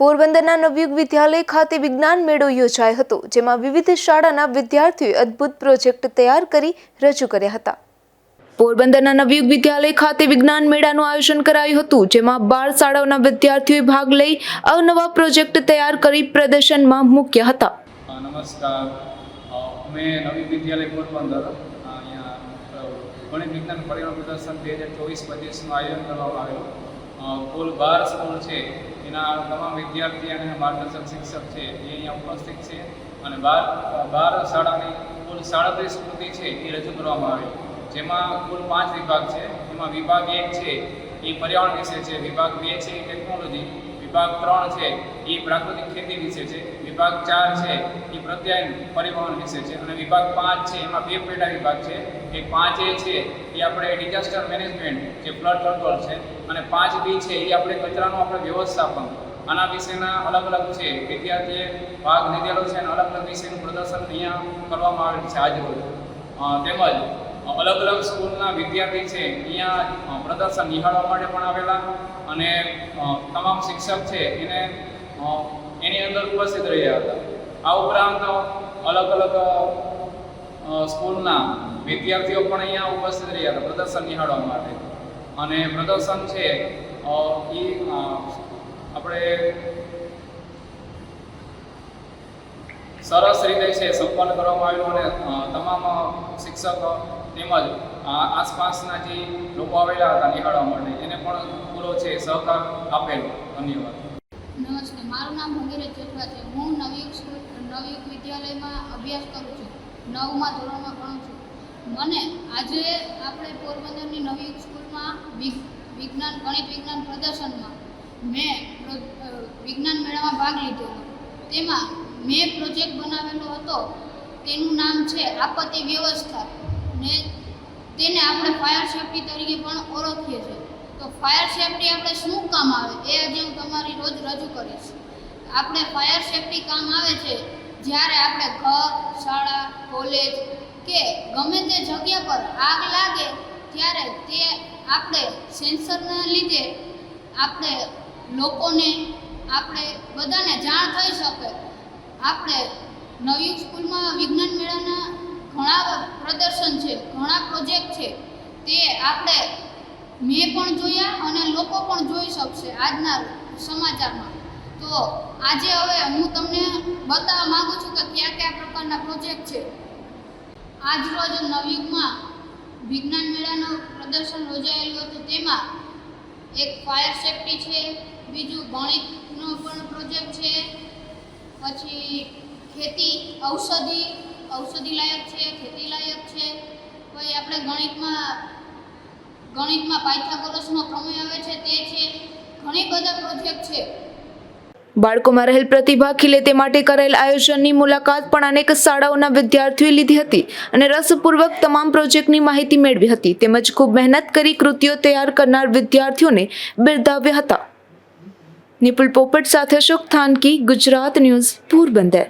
પોરબંદરના નવયુગ વિદ્યાલય ખાતે વિજ્ઞાન મેળો યોજાયો હતો, જેમાં વિવિધ શાળાના વિદ્યાર્થીઓએ અદ્ભુત પ્રોજેક્ટ તૈયાર કરી રજૂ કર્યા હતા. પોરબંદરના નવયુગ વિદ્યાલય ખાતે વિજ્ઞાન મેળાનું આયોજન કરાયું હતું, જેમાં બાર શાળાઓના વિદ્યાર્થીઓએ ભાગ લઈ અવનવા પ્રોજેક્ટ તૈયાર કરી પ્રદર્શનમાં મૂક્યા હતા. નમસ્કાર. અમે નવી વિદ્યાલય પોરબંદર ગણિત વિજ્ઞાન પરિણામ પ્રદર્શન બે હજાર ચોવીસ પચીસનું આયોજન કરવામાં આવેલું. કુલ બાર સ્કૂલ છે. એના તમામ વિદ્યાર્થી અને માર્ગદર્શક શિક્ષક છે, એ અહીંયા ઉપસ્થિત છે અને બાર બાર શાળાની કુલ સાડત્રીસ કૃતિ છે એ રજૂ કરવામાં આવી. જેમાં કુલ પાંચ વિભાગ છે, એમાં વિભાગ એક છે, એ પર્યાવરણ વિશે છે, વિભાગ બે છે એ ટેકનોલોજી વિભાગ ત્રણ છે એ પ્રાકૃતિક ખેતી વિશે છે વિભાગ ચાર છે એ પ્રત્યાયન પરિવહન વિશે છે. અને વિભાગ પાંચ છે એમાં બે પેટા વિભાગ છે. એ પાંચ એ છે એ આપણે ડિઝાસ્ટર મેનેજમેન્ટ જે ફ્લડ કંટ્રોલ છે અને પાંચ બી છે એ આપણે કચરાનું આપણે વ્યવસ્થાપન. આના વિશેના અલગ અલગ છે. વિદ્યાર્થીએ ભાગ લીધેલો છે અને અલગ અલગ વિષયનું પ્રદર્શન અહીંયા કરવામાં આવેલ છે અ, તેમજ અલગ અલગ સ્કૂલના વિદ્યાર્થી છે અહીંયા પ્રદર્શન નિહાળવા માટે પણ આવેલા. અને તમામ શિક્ષક છે એને એની અંદર ઉપસ્થિત રહ્યા હતા. આ ઉપરાંત અલગ અલગ સ્કૂલના વિદ્યાર્થીઓ પણ અહીંયા ઉપસ્થિત રહ્યા હતા પ્રદર્શન નિહાળવા માટે. અને પ્રદર્શન છે એ આપણે સરસ રીતે છે, સંપન્ન કરવામાં આવ્યું અને તમામ શિક્ષક તેમજ આસપાસના જે લોકો આવેલા હતા નિહાળવા માટે, એને પણ પૂરો છે, સહકાર આપેલો. ધન્યવાદ. મારું નામ ભગીરથ જેઠવા છે. હું નવયુગ સ્કૂલ નવયુગ વિદ્યાલયમાં અભ્યાસ કરું છું. નવમાં ધોરણમાં ભણું છું. મને આજે આપણે પોરબંદરની નવયુગ સ્કૂલમાં વિજ્ઞાન, ગણિત વિજ્ઞાન પ્રદર્શનમાં મેં વિજ્ઞાન મેળામાં ભાગ લીધો તેમાં મેં પ્રોજેક્ટ બનાવેલો હતો. તેનું નામ છે આપત્તિ વ્યવસ્થા. ને તેને આપણે ફાયર સેફ્ટી તરીકે પણ ઓળખીએ છીએ. તો ફાયર સેફ્ટી આપણે શું કામ આવે? એ આજે હું તમારી રોજ રજૂ કરીશ. આપણે ફાયર સેફટી કામ આવે છે, જ્યારે આપણે ઘર, શાળા કોલેજ કે ગમે તે જગ્યા પર આગ લાગે, ત્યારે તે આપણે સેન્સરના લીધે આપણે લોકોને, આપણે બધાને જાણ થઈ શકે. આપણે નવી સ્કૂલમાં વિજ્ઞાન મેળાના ઘણા પ્રદર્શન છે, ઘણા પ્રોજેક્ટ છે, તે આપણે મેં પણ જોયા અને લોકો પણ જોઈ શકશે આજના સમાચારમાં. તો આજે હવે હું તમને બતાવવા માંગુ છું કે કયા કયા પ્રકારના પ્રોજેક્ટ છે. આજ રોજ નવયુગમાં વિજ્ઞાન મેળાનું પ્રદર્શન યોજાયેલું હતું. તેમાં એક ફાયર સેફ્ટી છે, બીજું ગણિતનો પણ પ્રોજેક્ટ છે, પછી ખેતી, ઔષધિ ઔષધિ લાયક છે, ખેતી લાયક છે. પછી આપણે ગણિતમાં ગણિતમાં પાયથાગોરસનો પ્રમેય આવે છે, તે છે ઘણી બધા પ્રોજેક્ટ છે. બાળકોમાં રહેલ પ્રતિભા ખીલે તે માટે કરેલ આયોજનની મુલાકાત પણ અનેક શાળાઓના વિદ્યાર્થીઓએ લીધી હતી અને રસપૂર્વક તમામ પ્રોજેક્ટની માહિતી મેળવી હતી. તેમજ ખૂબ મહેનત કરી કૃતિઓ તૈયાર કરનાર વિદ્યાર્થીઓને બિરદાવ્યા હતા. નિપુલ પોપટ સાથે અશોક થાનકી, ગુજરાત ન્યૂઝ, પોરબંદર.